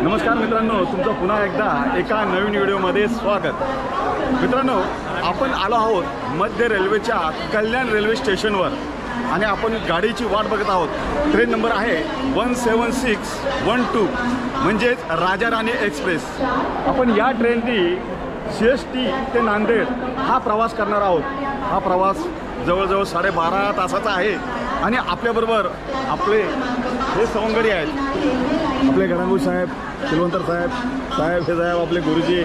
नमस्कार मित्रांनो तुमचं पुन्हा एकदा एका नवीन व्हिडिओमध्ये स्वागत. मित्रांनो आपण आलो आहोत मध्य रेल्वेच्या कल्याण रेल्वे स्टेशनवर आणि आपण गाडीची वाट बघत आहोत. ट्रेन नंबर आहे one seven six one two म्हणजेच राजा राणी एक्सप्रेस. आपण या ट्रेननी सी एस टी ते नांदेड हा प्रवास करणार आहोत. हा प्रवास जवळजवळ साडेबारा तासाचा आहे आणि आपल्याबरोबर आपले हे सवंगडी आहेत. आपले गडांगू साहेब शिलवंतर साहेब साहेब हे साहेब आपले गुरुजी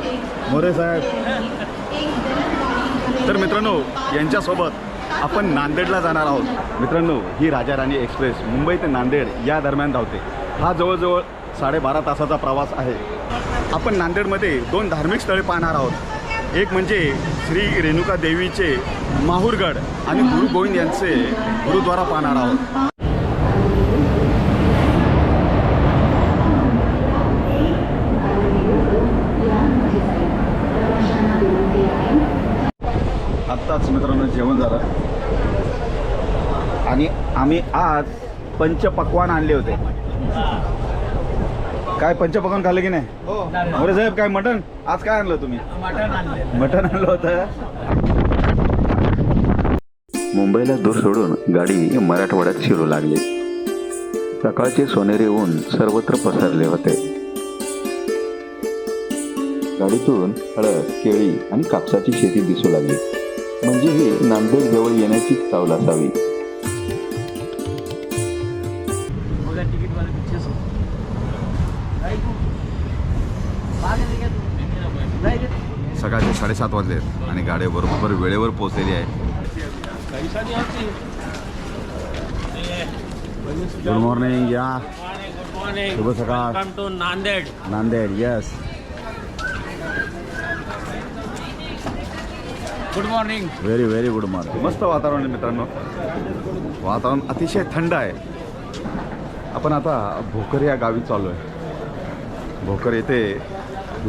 मोरे साहेब. तर मित्रांनो यांच्यासोबत आपण नांदेडला जाणार आहोत. मित्रांनो ही राजा राणी एक्सप्रेस मुंबई ते नांदेड या दरम्यान धावते. हा जवळजवळ साडेबारा तासाचा प्रवास आहे. आपण नांदेडमध्ये दोन धार्मिक स्थळे पाहणार आहोत. एक म्हणजे श्री रेणुका देवीचे माहूरगड आणि गुरु गोविंद यांचे गुरुद्वारा पाहणार आहोत आत्ताच मित्रांनो जेवण झालं आणि आम्ही आज पंचपक्वान आणले होते. काय पंचपक्वान खाल्ले की नाही? मोरे साहेब काय मटण? आज काय आणलं तुम्ही? मटण आणलं. होतं. मुंबईला दूर सोडून गाडी मराठवाड्यात शिरू लागली. सकाळचे सोनेरी ऊन सर्वत्र पसरले होते. गाडीतून हळद केळी आणि कापसाची शेती दिसू लागली. म्हणजे ही नांदेड जवळ येण्याची चावल असावी. साडेसात वाजले आणि गाडी बरोबर वेळेवर पोहोचलेली आहे. गुड मॉर्निंग या. शुभ सकाळ. Nanded Nanded yes good morning very very good morning मस्त वातावरण आहे मित्रांनो. वातावरण अतिशय थंड आहे. आपण आता भोकर या गावी चाललो आहे भोकर येथे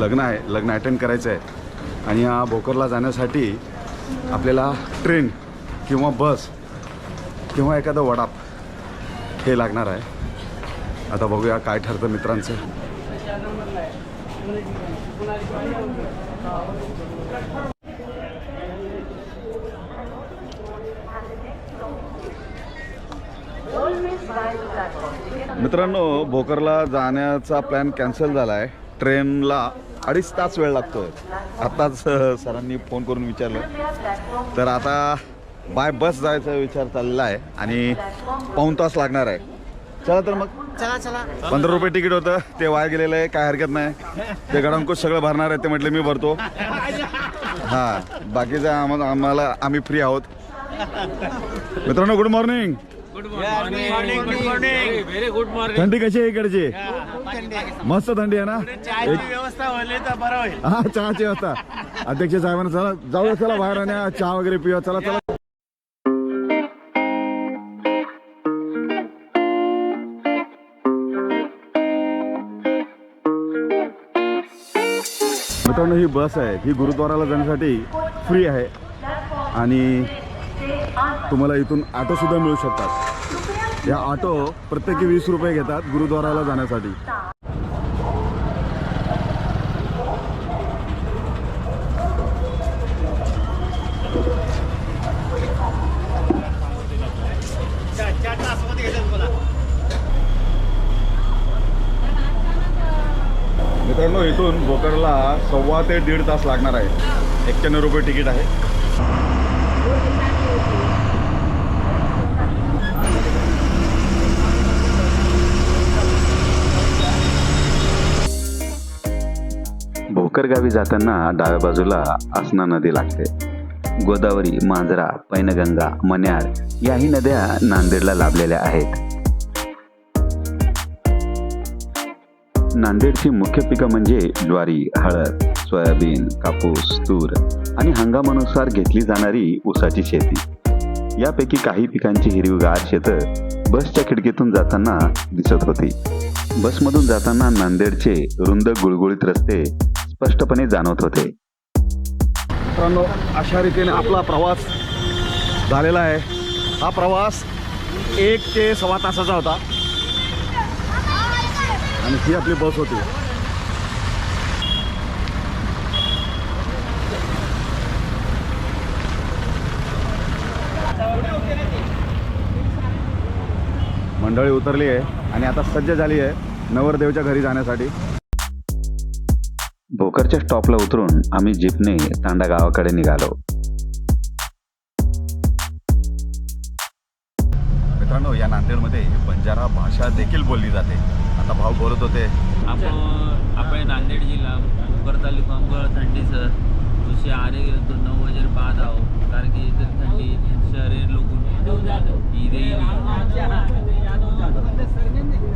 लग्न आहे लग्न अटेंड करायचं आहे आणि या भोकरला जाण्यासाठी आपल्याला ट्रेन किंवा बस किंवा एखादं वडाप हे लागणार आहे. आता बघूया काय ठरतं मित्रांचं. मित्रांनो भोकरला जाण्याचा प्लॅन कॅन्सल झाला आहे ट्रेनला अडीच तास वेळ लागतो. आत्ताच सरांनी फोन करून विचारलं. तर आता बाय बस जायचा विचार चाललेला आहे आणि पाऊण तास लागणार आहे. चला तर मग. चला चला. पंधरा रुपये तिकीट होतं. ते वाया गेलेलं आहे काय हरकत नाही. ते गडांकुश सगळं भरणार आहे ते म्हटले मी भरतो. हां बाकीचं आम्हाला आम्हाला आम्ही फ्री आहोत. मित्रांनो good morning good morning good morning very good morning थंडी कशी आहे इकडची? मस्त थंडी आहे ना? चहाची व्यवस्था होईल तर बरं होईल. हा चहाची व्यवस्था. अध्यक्ष साहेबांना चला जाऊया चला बाहेर आणि चहा वगैरे पिऊया. चला चला. मित्रांनो ही बस आहे. ही गुरुद्वाराला जाण्यासाठी फ्री आहे. आणि तुम्हाला इथून ऑटो सुद्धा मिळू शकतात. या ऑटो प्रत्येकी वीस रुपये घेतात गुरुद्वाराला जाण्यासाठी. मित्रांनो इथून भोकरला सव्वा ते दीड तास लागणार आहे. एक्क्याण्णव रुपये तिकीट आहे. भोकर गावी जाताना डाव्या बाजूला आसना नदी लागते. गोदावरी मांजरा पैनगंगा मन्याड याही नद्या नांदेडला लाभलेल्या आहेत. नांदेडची मुख्य पिकं म्हणजे ज्वारी हळद सोयाबीन कापूस तूर आणि हंगामानुसार घेतली जाणारी ऊसाची शेती. यापैकी काही पिकांची हिरवीगार शेतं बसच्या खिडकीतून जाताना दिसत होती. बसमधून जाताना नांदेडचे रुंद गुळगुळीत रस्ते स्पष्टपणे जाणवत होते. मित्रांनो अशा रीतीने आपला प्रवास झालेला आहे. हा प्रवास एक ते सव्वा तासाचा होता. आणि ही आपली बस होती. मंडळी उतरली आहे आणि आता सज्ज झाली आहे नवरदेवच्या घरी जाण्यासाठी. भोकरच्या स्टॉपला उतरून आम्ही जीपने तांडा गावाकडे निघालो. मित्रांनो या नांदेडमध्ये बंजारा भाषा देखील बोलली जाते. आता भाऊ बोलत होते. आपण नांदेड जिल्हा भोकर तालुका थंडीचं जशी आरे गेलो नऊ हजार बाद आहो. कारण की इथे थंडी शरीर लोक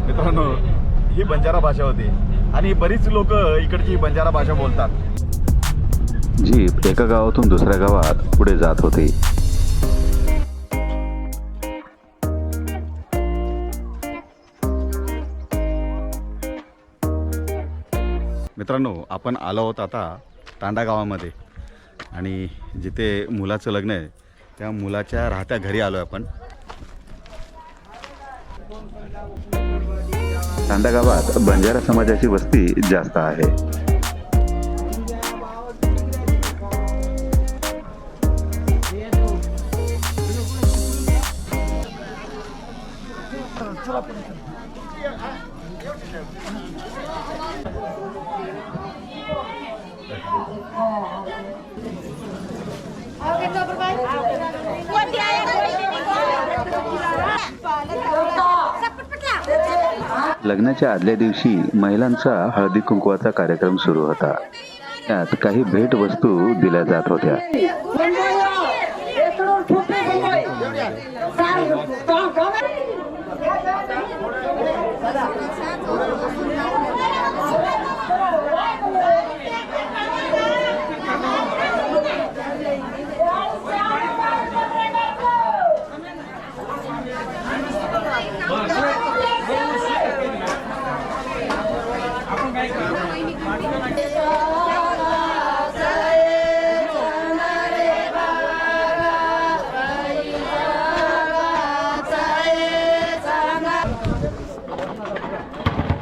मित्रांनो ही बंजारा भाषा होती. आणि बरीच लोक इकडची बंजारा भाषा बोलतात. जीप एका गावातून दुसऱ्या गावात पुढे जात होती. मित्रांनो आपण आलो आहोत आता तांडा गावामध्ये. आणि जिथे मुलाचं लग्न आहे त्या मुलाच्या राहत्या घरी आलो आहे आपण. चांदा गावात बंजारा समाजाची वस्ती जास्त आहे. कोणती आहे लग्नाच्या आदल्या दिवशी महिलांचा हळदी कुंकवाचा कार्यक्रम सुरू होता. त्यात काही भेट वस्तू दिल्या जात होत्या.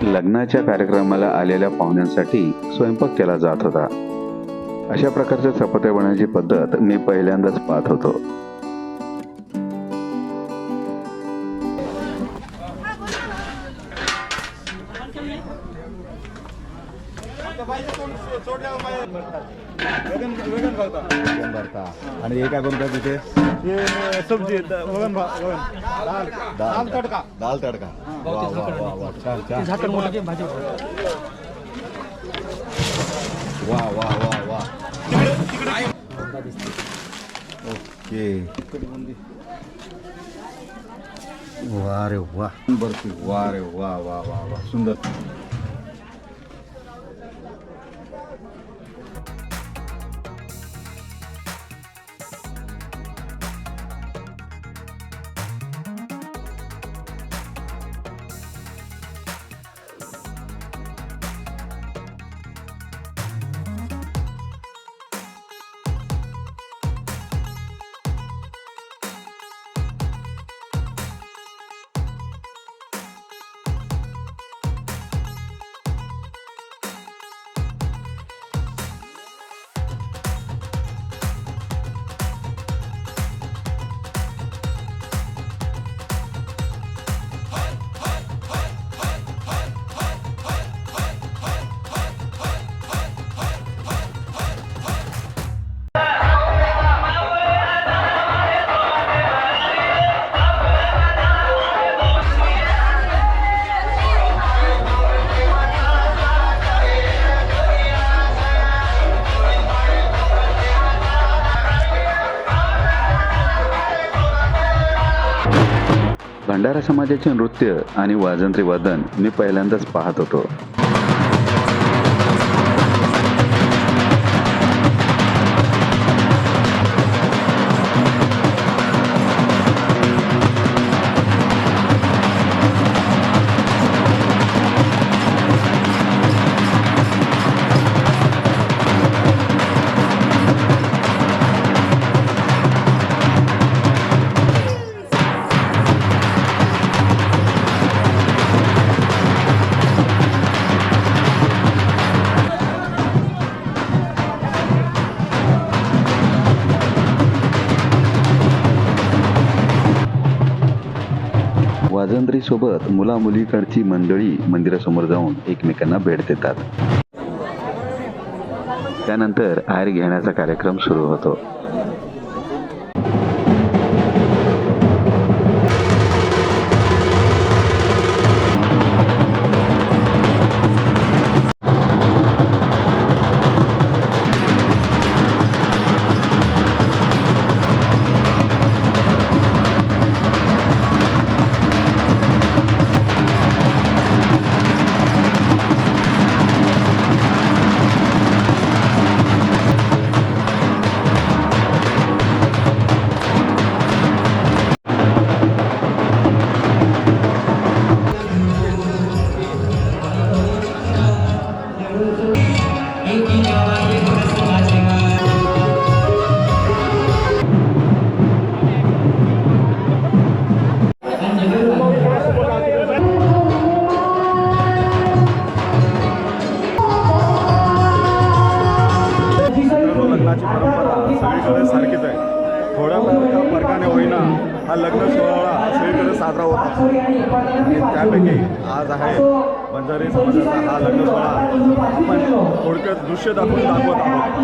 लग्नाच्या कार्यक्रमाला आलेल्या पाहुण्यांसाठी स्वयंपाक केला जात होता. अशा प्रकारच्या चपात्या बनवण्याची पद्धत मी पहिल्यांदाच पाहत होतो. आणि हे काय बनवतात तिथे? सब्जी वगन वगन. दाल. तडका. दाल तडका. वा, वा, वा, वा. छान छान. झाकण मोठं घे भाजी. वा वा वा वा. ओके. वा रे वा. बर्फी वा रे वा वा वा वा. सुंदर. भंडारा समाजाचे नृत्य आणि वाजंत्री वादन मी पहिल्यांदाच पाहत होतो. राजंद्रीसोबत मुला मुलीकडची मंडळी मंदिरासमोर जाऊन एकमेकांना भेट देतात. त्यानंतर आहेर घेण्याचा कार्यक्रम सुरू होतो. आणि त्यापैकी आज आहे बंजारी समाजाचा हा लग्न सोहळा आपण थोडक्यात दृश्य दाखवून दाखवत आहोत.